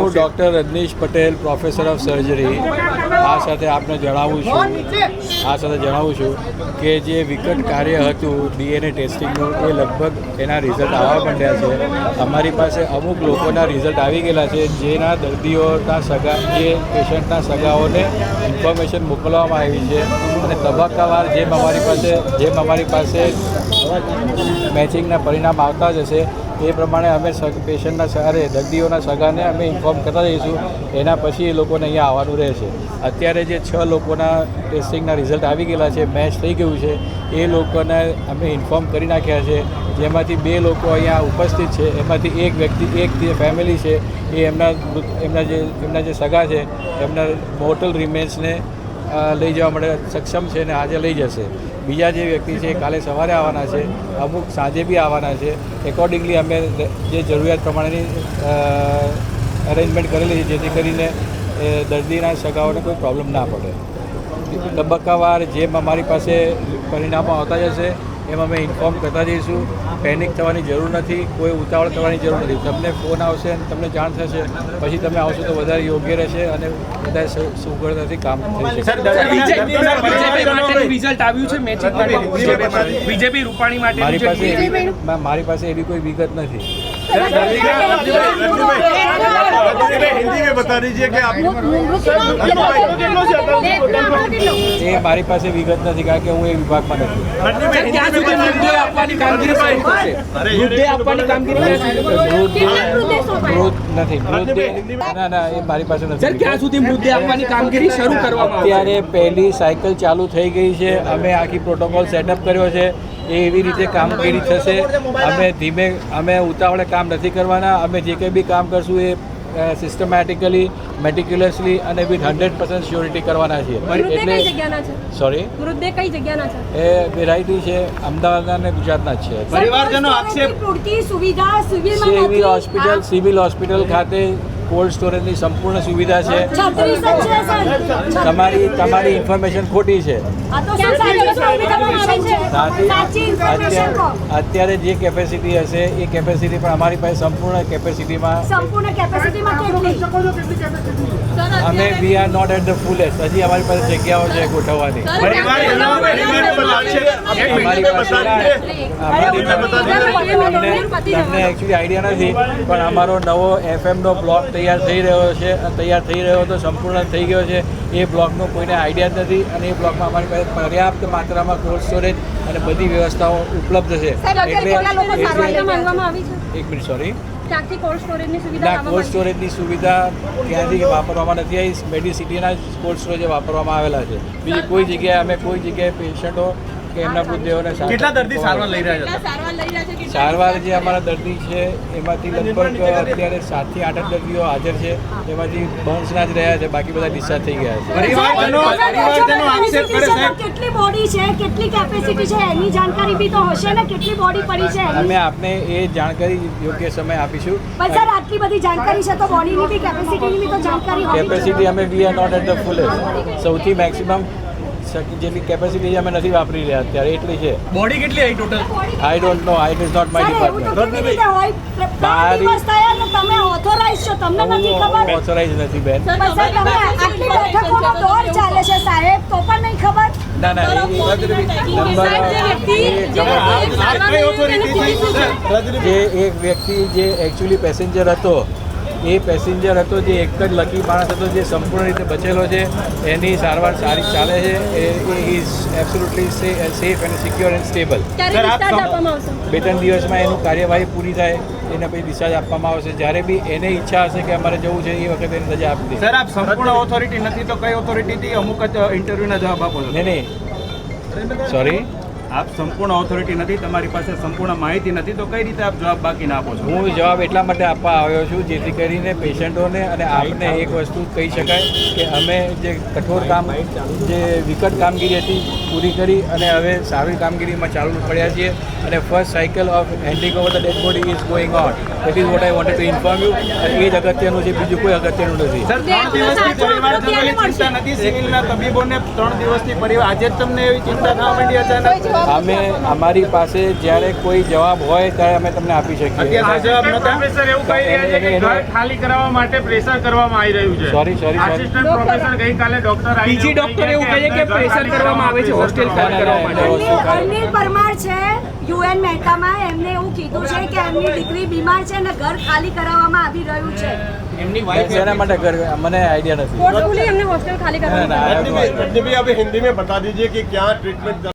હું doctor Rajnish Patel professor of surgery. આ સાથે આપને જણાવું છું આ સાથે જણાવું છું કે જે વિકટ કાર્ય હતું ડીએનએ ટેસ્ટિંગનું એ લગભગ એના રિઝલ્ટ આવવા માંડ્યા છે. અમારી પાસે અમુક લોકોના રિઝલ્ટ આવી ગયેલા છે જેના દર્દીઓના સગા જે પેશન્ટના સગાઓને ઇન્ફોર્મેશન મોકલવામાં આવી છે. અને તબક્કાવાર જેમ અમારી પાસે જેમ અમારી પાસે મેચિંગના પરિણામ આવતા જ હશે એ પ્રમાણે અમે પેશન્ટના સહારે દર્દીઓના સગાને અમે ઇન્ફોર્મ કરતા જઈશું એના પછી એ લોકોને અહીંયા આવવાનું રહેશે. અત્યારે જે છ લોકોના ટેસ્ટિંગના રિઝલ્ટ આવી ગયેલા છે મેચ થઈ ગયું છે, એ લોકોને અમે ઇન્ફોર્મ કરી નાખ્યા છે. જેમાંથી બે લોકો અહીંયા ઉપસ્થિત છે, એમાંથી એક વ્યક્તિ, એક જે ફેમિલી છે, એ એમના એમના જે એમના જે સગા છે, એમના મોટલ રિમેન્સને લઈ જવા માટે સક્ષમ છે અને આજે લઈ જશે. બીજા જે વ્યક્તિ છે કાલે સવારે આવવાના છે, અમુક સાંજે બી આવવાના છે. એકોર્ડિંગલી અમે જે જરૂરિયાત પ્રમાણેની અરેન્જમેન્ટ કરેલી છે, જેથી કરીને દર્દીના સગાઓને કોઈ પ્રોબ્લેમ ના પડે. તબક્કાવાર જેમ અમારી પાસે પરિણામો આવતા જશે એમ અમે ઇન્ફોર્મ કરતા જઈશું પેનિક થવાની જરૂર નથી કોઈ ઉતાવળ કરવાની જરૂર નથી તમને ફોન આવશે અને તમને જાણ થશે પછી તમે આવશો તો વધારે યોગ્ય રહેશે અને બધા સુગળતાથી કામ થઈ શકશે રિઝલ્ટ આવ્યું છે મેચિંગ બીજેપી રૂપાણી મારી પાસે એવી- મારી પાસે એવી કોઈ વિગત નથી મારી પાસે વિગત નથી કારણ કે હું એ વિભાગમાં નથી. ક્યાં આપવાની કામગીરી મૃતદેહ આપવાની ના ના એ મારી પાસે નથી. ક્યાં સુધી મૃતદેહ આપવાની કામગીરી શરૂ કરવામાં અત્યારે પહેલી સાયકલ ચાલુ થઈ ગઈ છે. અમે આખી પ્રોટોકોલ સેટઅપ કર્યો છે. એ એવી રીતે કામગીરી થશે. અમે ધીમે અમે ઉતાવળે કામ નથી કરવાના. અમે જે કંઈ બી કામ કરશું એ સિસ્ટમેટિકલી મેટિક્યુલસલી અને વિથ હંડ્રેડ પર્સન્ટ શ્યોરિટી કરવાના છીએ. એટલે સોરી કઈ જગ્યાના છે? એ વેરાયટી છે અમદાવાદના અને ગુજરાતના જ છે. પરિવારજનો આક્ષેપ સુવિધા સિવિલ હોસ્પિટલ સિવિલ હોસ્પિટલ ખાતે કોલ્ડ સ્ટોરેજની સંપૂર્ણ સુવિધા છે. તમારી તમારી ઇન્ફોર્મેશન ખોટી છે. અત્યારે જે કેપેસિટી હશે એ કેપેસિટી પણ અમારી પાસે સંપૂર્ણ કેપેસિટીમાં અમે we are not at the fullest હજી અમારી પાસે જગ્યાઓ છે ગોઠવવાની. અમારી પાસે તમને એકચ્યુઅલી આઈડિયા નથી પણ અમારો નવો એફએમ એફએમનો બ્લોક તૈયાર થઈ રહ્યો છે તૈયાર થઈ રહ્યો તો સંપૂર્ણ થઈ ગયો છે. એ બ્લોકનો કોઈને આઈડિયા જ નથી અને એ બ્લોકમાં અમારી પાસે પર્યાપ્ત માત્રામાં કોલ્ડ સ્ટોરેજ અને બધી વ્યવસ્થાઓ ઉપલબ્ધ છે. એટલે એક મિનિટ સોરી ના કોલ્ડ સ્ટોરેજની સુવિધા ક્યાંથી વાપરવામાં નથી આવી? મેડિસિટીના કોલ્ડ સ્ટોરેજ વાપરવામાં આવેલા છે. બીજી કોઈ જગ્યાએ અમે કોઈ જગ્યાએ પેશન્ટો કે એમના મૃતદેહોને સારવાર- કેટલા દર્દી સારવાર લઈ રહ્યા છે? સારવાર લઈ રહ્યા છે? કેટલા? સારવાર જે અમારા દર્દી છે એમાંથી લગભગ અત્યારે સાતથી આઠ દર્દીઓ હાજર છે. એમાંથી બહુંસના જ રહ્યા છે બાકી બધા ડિસ્ચાર્જ થઈ ગયા છે. કેટલી બોડી છે? કેટલી કેપેસિટી છે? એની જાણકારી બી તો હશે ને? કેટલી બોડી પડી છે અમે આપને એ જાણકારી યોગ્ય સમય આપીશું. પણ સર આટલી બધી જાણકારી છે તો બોડીની બી કેપેસિટીની બી તો જાણકારી કેપેસિટી અમે we are not at the fullest સૌથી મેક્સિમમ જેટલી કેપેસિટી અમે નથી વાપરી રહ્યા અત્યારે એટલી છે. બોડી કેટલી આવી total I don't know I is not my department મારી- દિવસ થયા ને તમે ઓથોરાઇઝ છો તમને નથી ખબર? ઓથોરાઇઝ નથી બેન. તમે આટલી બેઠકોનો દોર ચાલે છે સાહેબ તો પણ નહીં ખબર? ના ના નંબર જે એક વ્યક્તિ જે એકચ્યુઅલી પેસેન્જર હતો એ પેસેન્જર હતો જે એક જ લકી માણસ હતો જે સંપૂર્ણ રીતે બચેલો છે. એની સારવાર સારી ચાલે છે. એ ઇઝ એબ્સોલ્યુટલી સેફ અને સિક્યોર એન્ડ સ્ટેબલ બે ત્રણ દિવસમાં એનું કાર્યવાહી પૂરી થાય એને પછી ડિસ્ચાર્જ આપવામાં આવશે. જ્યારે બી એને ઈચ્છા હશે કે અમારે જવું છે એ વખતે એને રજા આપી દે. સર આપ સંપૂર્ણ ઓથોરિટી નથી તો કઈ ઓથોરિટીથી અમુક જ ઇન્ટરવ્યુના જવાબ આપો નહીં નહીં. સોરી આપ સંપૂર્ણ ઓથોરિટી નથી તમારી પાસે સંપૂર્ણ માહિતી નથી તો કઈ રીતે આપ જવાબ બાકીના આપો છો? હું જવાબ એટલા માટે આપવા આવ્યો છું જેથી કરીને પેશન્ટોને અને આપને એક વસ્તુ કહી શકાય કે અમે જે કઠોર કામ જે વિકટ કામગીરી હતી પૂરી કરી અને હવે સારી કામગીરીમાં ચાલુ પડ્યા છીએ અને first cycle of handing over the dead body is going on that is what I wanted to inform you અને એ જ અગત્યનું છે બીજું કોઈ અગત્યનું નથી. સર ત્રણ દિવસથી પરિવારજનોની ચિંતા નથી સિવિલના તબીબોને ત્રણ દિવસથી પરિવાર આજે જ તમને એવી ચિંતા થવા માંડી અચાનક. અમે અમારી પાસે જ્યારે કોઈ જવાબ હોય ત્યારે અમે તમને આપી શકીએ. સોરી સોરી બીજી ડોક્ટર એવું કહે કે પ્રેશર કરવામાં આવે છે હોસ્ટેલ અનિલ પરમાર છે યુએન મહેતામાં એમને એવું કીધું છે કે એમની દીકરી બીમાર છે અને ઘર ખાલી કરાવવામાં આવી રહ્યું છે. મને આઈડિયા નથી. હિન્દી મેં બતા દીજીએ કે ક્યાં ટ્રીટમેન્ટ